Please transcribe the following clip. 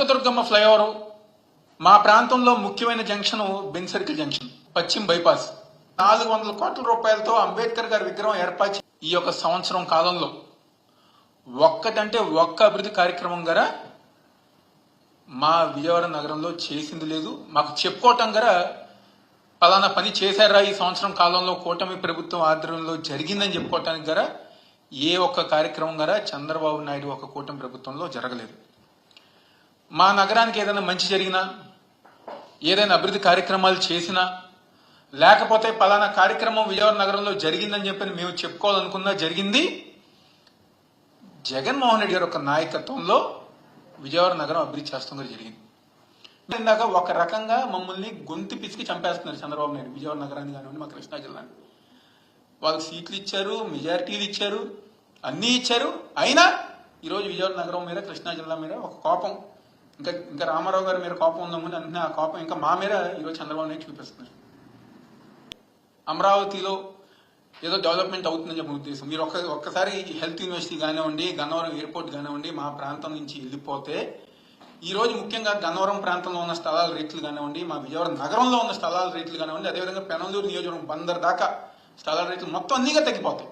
Kanakadurgamma flyover మా ప్రాంతంలో ముఖ్యమైన జంక్షన్ బెన్ సర్కిల్ జంక్షన్ పశ్చిమ బైపాస్. నాలుగు వందల కోట్ల రూపాయలతో అంబేద్కర్ గారి విగ్రహం ఏర్పాటు ఈ యొక్క సంవత్సరం కాలంలో. ఒక్కటంటే ఒక్క అభివృద్ధి కార్యక్రమం గారా మా విజయవాడ నగరంలో చేసింది లేదు. మాకు చెప్పుకోవటం గారా పలానా పని చేశారా ఈ సంవత్సరం కాలంలో కూటమి ప్రభుత్వం ఆధ్వర్యంలో జరిగిందని చెప్పుకోవటానికి గారా ఏ ఒక్క కార్యక్రమం గారా చంద్రబాబు నాయుడు ఒక కూటమి ప్రభుత్వంలో జరగలేదు. మా నగరానికి ఏదైనా మంచి జరిగినా ఏదైనా అభివృద్ధి కార్యక్రమాలు చేసినా లేకపోతే పలానా కార్యక్రమం విజయవాడ నగరంలో జరిగిందని చెప్పని మేము చెప్పుకోవాలనుకున్నా జరిగింది. జగన్మోహన్ రెడ్డి గారి యొక్క నాయకత్వంలో విజయవాడ నగరం అభివృద్ధి చేస్తుంది జరిగింది. ఇందాక ఒక రకంగా మమ్మల్ని గొంతు పిసికి చంపేస్తున్నారు చంద్రబాబు నాయుడు విజయవాడ నగరాన్ని కానివ్వండి మా కృష్ణా జిల్లాని. వాళ్ళకి సీట్లు ఇచ్చారు మెజారిటీలు ఇచ్చారు అన్నీ ఇచ్చారు. అయినా ఈరోజు విజయవాడ నగరం మీద కృష్ణా జిల్లా మీద ఒక కోపం ఇంకా ఇంకా రామారావు గారి మీద కోపం ఉందామని అంటే ఆ కోపం ఇంకా మా మీద ఈరోజు చంద్రబాబు నాయుడు చూపిస్తున్నారు. అమరావతిలో ఏదో డెవలప్మెంట్ అవుతుందని చెప్పిన ఉద్దేశం. మీరు ఒక్క ఒక్కసారి హెల్త్ యూనివర్సిటీ కానివ్వండి గన్నవరం ఎయిర్పోర్ట్ కానివ్వండి మా ప్రాంతం నుంచి వెళ్ళిపోతే ఈ రోజు ముఖ్యంగా గన్నవరం ప్రాంతంలో ఉన్న స్థలాల రేట్లు కానివ్వండి మా విజయవాడ నగరంలో ఉన్న స్థలాల రేట్లు కానివ్వండి అదేవిధంగా పెనందూరు నియోజకవర్గం బందర్ దాకా స్థలాల రేట్లు మొత్తం అన్నీగా తగ్గిపోతాయి.